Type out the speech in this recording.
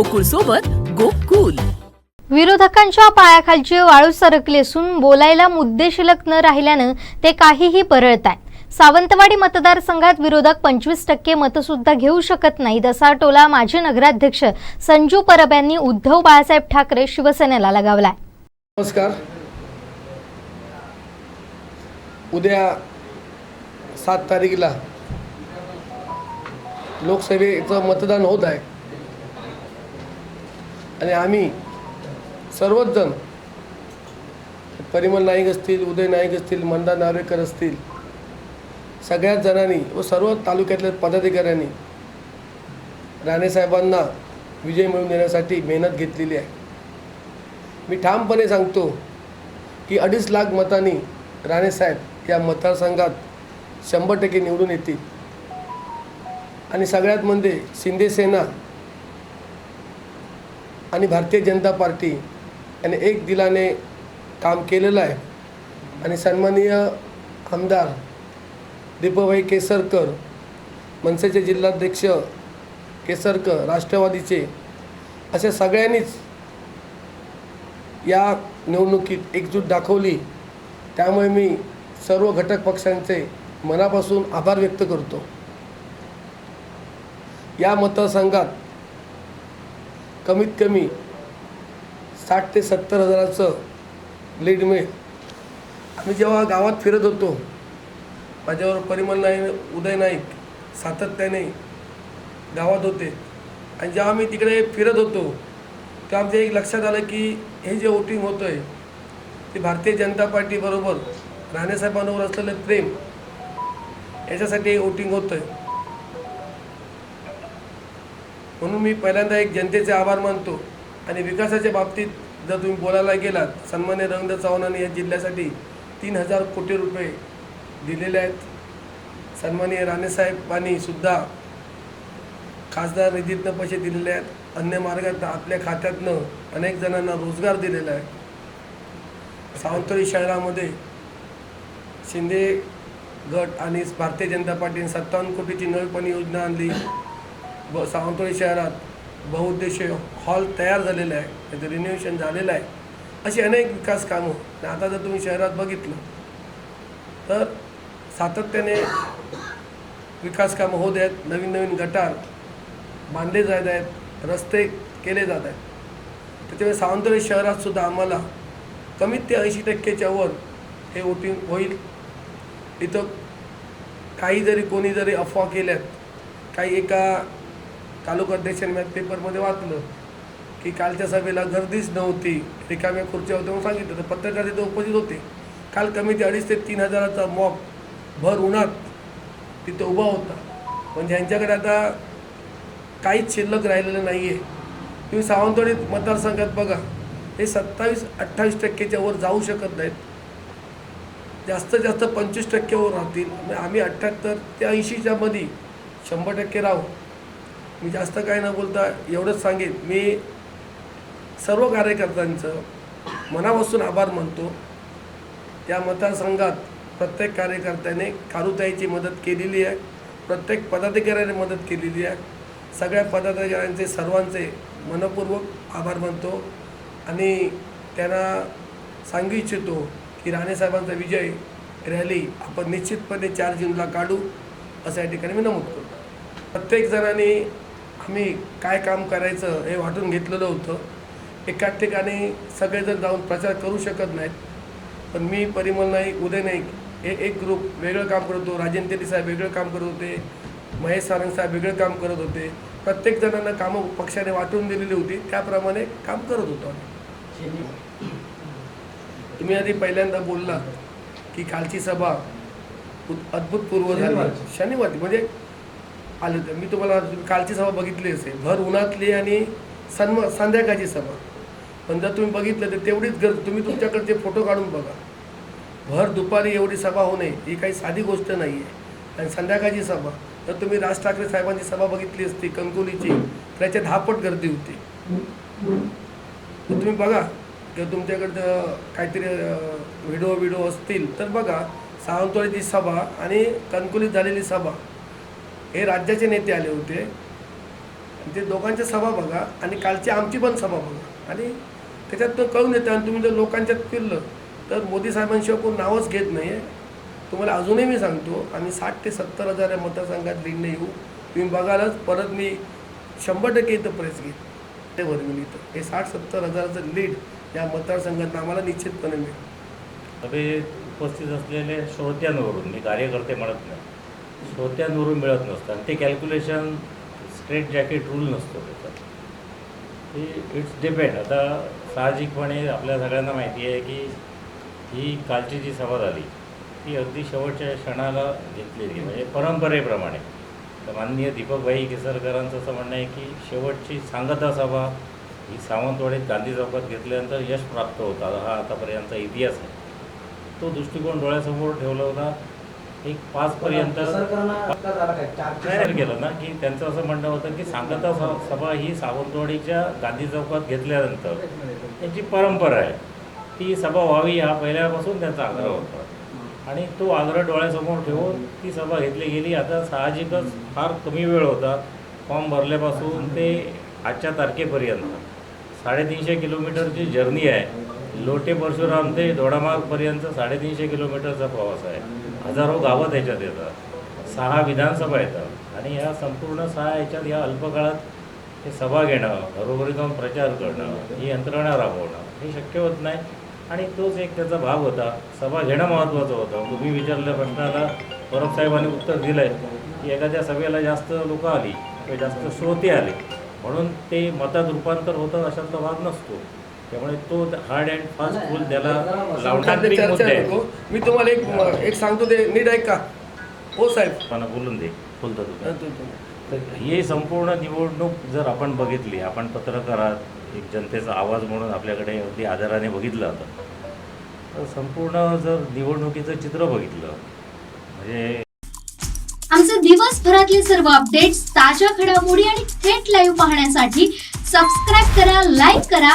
गोकुळ सोबत गोकुल. विरोधकांच्या पायाखालची वाळू सरकली असून बोलायला मुद्दे शिल्लक न राहिल्यानं ते काहीही परळत आहेत सावंतवाडी मतदारसंघात विरोधक पंचवीस टक्के मतं सुद्धा घेऊ शकत नाहीत असा टोला माजी नगराध्यक्ष संजू परब यांनी उद्धव बाळासाहेब ठाकरे शिवसेनेला लगावलाय. नमस्कार. उद्या सात तारखेला लोकसभेचं मतदान होत आहे. आणि आम्ही सर्वच जण परिमल नाईक असतील उदय नाईक असतील मंदा नार्वेकर असतील सगळ्याच जणांनी व सर्व तालुक्यातल्या पदाधिकाऱ्यांनी राणेसाहेबांना विजय मिळवून देण्यासाठी मेहनत घेतलेली आहे. मी ठामपणे सांगतो की अडीच लाख मतांनी राणेसाहेब या मतदारसंघात शंभर टक्के निवडून येतील. आणि सगळ्यात म्हणजे शिंदेसेना आणि भारतीय जनता पार्टी याने एक दिलाने काम केलेलं आहे. आणि सन्माननीय आमदार दीपभाई केसरकर मनसेचे जिल्हाध्यक्ष केसरकर राष्ट्रवादीचे अशा सगळ्यांनीच या निवडणुकीत एकजूट दाखवली. त्यामुळे मी सर्व घटक पक्षांचे मनापासून आभार व्यक्त करतो. या मतदारसंघात कमीत कमी साठ ते सत्तर हजाराचं लीड मिळेल. आम्ही जेव्हा गावात फिरत होतो माझ्यावर परिमल नाईक उदय नाईक सातत्याने गावात होते. आणि जेव्हा मी तिकडे फिरत होतो तेव्हा आमच्या एक लक्षात आलं की हे जे वोटिंग होतं आहे ते भारतीय जनता पार्टीबरोबर राणेसाहेबांवर असलेलं प्रेम याच्यासाठी हे वोटिंग होतं आहे म्हणून मी पहिल्यांदा एक जनतेचे आभार मानतो आणि विकासाच्या बाबतीत जर तुम्ही बोलायला गेलात सन्मान्य रवींद्र चव्हाणांनी या जिल्ह्यासाठी तीन हजार कोटी रुपये दिलेले आहेत. सन्मान्य राणेसाहेबांनी सुद्धा खासदार निधीतनं पैसे दिलेले आहेत. अन्य मार्गात आपल्या खात्यातनं अनेक जणांना रोजगार दिलेला आहे. सावंतवाडी शहरामध्ये शिंदे गट आणि भारतीय जनता पार्टीने सत्तावन्न कोटीची नळपाणी योजना आणली. ब सावंतवाडी शहरात बहुउद्देशीय हॉल तयार झालेला आहे त्याचं रिन्युएशन झालेलं आहे. अशी अनेक विकास कामं. आणि आता जर तुम्ही शहरात बघितलं तर सातत्याने विकास कामं होत आहेत. नवीन नवीन गटार बांधले जात आहेत रस्ते केले जात आहेत. त्याच्यामुळे सावंतवाडी शहरातसुद्धा आम्हाला कमीत ते ऐंशी टक्केच्या वर हे वोटिंग होईल. इथं काही जरी कोणी जरी अफवा केल्यात. काही एका तालुका अध्यक्षांनी मी पेपरमध्ये वाचलं की कालच्या सभेला गर्दीच नव्हती. रिकाम्या खुर्च्या होत्या म्हणून सांगितलं. तर पत्रकार तिथे उपस्थित होते. काल कमी ते अडीच ते तीन हजाराचा मॉब भर उन्हात तिथं उभा होता. म्हणजे पण ज्यांच्याकडे आता काहीच शिल्लक राहिलेलं नाही आहे तुम्ही सावंतवाडी मतदारसंघात बघा. हे सत्तावीस अठ्ठावीस टक्केच्या वर जाऊ शकत नाहीत. जास्तीत जास्त पंचवीस टक्क्यावर राहतील. आम्ही अठ्ठ्याहत्तर ते ऐंशीच्या मध्ये शंभर टक्के राहू. मी जास्त काय न बोलता एवढंच सांगेन. मी सर्व कार्यकर्त्यांचं मनापासून आभार मानतो. या मतदारसंघात प्रत्येक कार्यकर्त्याने कारुताईची मदत केलेली आहे. प्रत्येक पदाधिकाऱ्याने मदत केलेली आहे. सगळ्या पदाधिकाऱ्यांचे सर्वांचे मनपूर्वक आभार मानतो. आणि त्यांना सांगू इच्छितो की राणेसाहेबांचा विजय रॅली आपण निश्चितपणे चार जूनला काढू. असं या ठिकाणी मी नमूद करतो. प्रत्येक जणांनी आम्ही काय काम करायचं हे वाटून घेतलेलं होतं. एकाच ठिकाणी सगळेजण जाऊन प्रचार करू शकत नाहीत. पण मी परिमल नाईक उदय नाईक हे एक ग्रुप वेगळं काम करत होतो. राजेंद्र तेली साहेब वेगळं काम करत होते. महेश सारंग साहेब वेगळं काम करत होते. प्रत्येक जणांना कामं पक्षाने वाटून दिलेली होती. त्याप्रमाणे काम करत होतो तुम्ही आधी पहिल्यांदा बोलला की कालची सभा अद्भुतपूर्व झाली. शनिवारी म्हणजे आले होते. मी तुम्हाला कालची सभा बघितली असेल. भर उन्हातली आणि सन्म संध्याकाळची सभा. पण जर तुम्ही बघितलं तर तेवढीच गर्दी. तुम्ही तुमच्याकडचे फोटो काढून बघा. भर दुपारी एवढी सभा होणे ही काही साधी गोष्ट नाही आहे आणि संध्याकाळची सभा. तर तुम्ही राज ठाकरे साहेबांची सभा बघितली असती कणकोलीची त्याच्या धापट गर्दी होती. तर तुम्ही बघा. किंवा तुमच्याकडं काहीतरी व्हिडिओ व्हिडिओ असतील तर बघा. सावंतवाडीची सभा आणि कणकुलीत झालेली सभा. हे राज्याचे नेते आले होते. आणि ते दोघांच्या सभा बघा आणि कालची आमची पण सभा बघा. आणि त्याच्यात तो कळून येतं आणि तुम्ही जर लोकांच्यात फिरलं तर मोदी साहेबांशिवाय कोण नावच घेत नाही आहे तुम्हाला अजूनही मी सांगतो आम्ही साठ ते सत्तर हजार या मतदारसंघात लीडने येऊ. तुम्ही बघालच परत मी शंभर टक्के इथं प्रेस घेईन. ते मी इथं. हे साठ सत्तर हजाराचं लीड या मतदारसंघात आम्हाला निश्चितपणे मिळेल. सभेत उपस्थित असलेले श्रोत्यांवरून मी कार्यकर्ते म्हणत नाही. श्रोत्यांवरून मिळत नसतं आणि ते कॅल्क्युलेशन स्ट्रेट जॅकेट रूल नसतो त्याचा. हे इट्स डिपेंड आता साहजिकपणे आपल्या सगळ्यांना माहिती आहे की ही कालची जी सभा झाली ती अगदी शेवटच्या क्षणाला घेतली गेली म्हणजे परंपरेप्रमाणे. तर माननीय दीपकभाई केसरकरांचं असं म्हणणं आहे की शेवटची सांगता सभा ही सावंतवाडीत गांधी चौकात घेतल्यानंतर यश प्राप्त होता. हा आतापर्यंतचा इतिहास आहे. तो दृष्टिकोन डोळ्यासमोर ठेवला होता. एक पाचपर्यंत केलं ना की त्यांचं असं म्हणणं होतं की सांगता सभा ही सावंतवाडीच्या गांधी चौकात घेतल्यानंतर त्यांची परंपरा आहे. ती सभा व्हावी हा पहिल्यापासून त्यांचा आग्रह होता. आणि तो आग्रह डोळ्यासमोर ठेवून ती सभा घेतली गेली. आता साहजिकच फार कमी वेळ होता. फॉर्म भरल्यापासून ते आजच्या तारखेपर्यंत. साडेतीनशे किलोमीटरची जर्नी आहे. लोटे परशुराम ते दोडामार्गपर्यंत साडेतीनशे किलोमीटरचा प्रवास आहे. हजारो गावं त्याच्यात येतात. सहा विधानसभा येतात. आणि या संपूर्ण सहा याच्यात या अल्पकाळात हे सभा घेणं घरोघरी जाऊन प्रचार करणं ही यंत्रणा राबवणं हे शक्य होत नाही. आणि तोच एक त्याचा भाग होता. सभा घेणं महत्त्वाचं होतं. तुम्ही विचारल्या प्रश्नाला परब साहेबांनी उत्तर दिलं आहे की एखाद्या सभेला जास्त लोकं आली किंवा जास्त श्रोते आले. म्हणून ते मतात रूपांतर होतं अशातला भाग नसतो. त्यामुळे तो हार्ड अँड फास्ट फुल त्याला मी तुम्हाला एक एक सांगतो ते नीट ऐक. का हो साहेब. मला बोलून दे. बोलतो तुम्ही. तर ही संपूर्ण निवडणूक जर आपण बघितली आपण पत्रकार आहात एक जनतेचा आवाज म्हणून आपल्याकडे अगदी आदराने बघितलं जातं तर संपूर्ण जर निवडणुकीचं चित्र बघितलं म्हणजे आमचे दिवसभरातले सर्व अपडेट्स ताज्या घडामोडी आणि थेट लाईव्ह पाहण्यासाठी सबस्क्राईब करा लाईक करा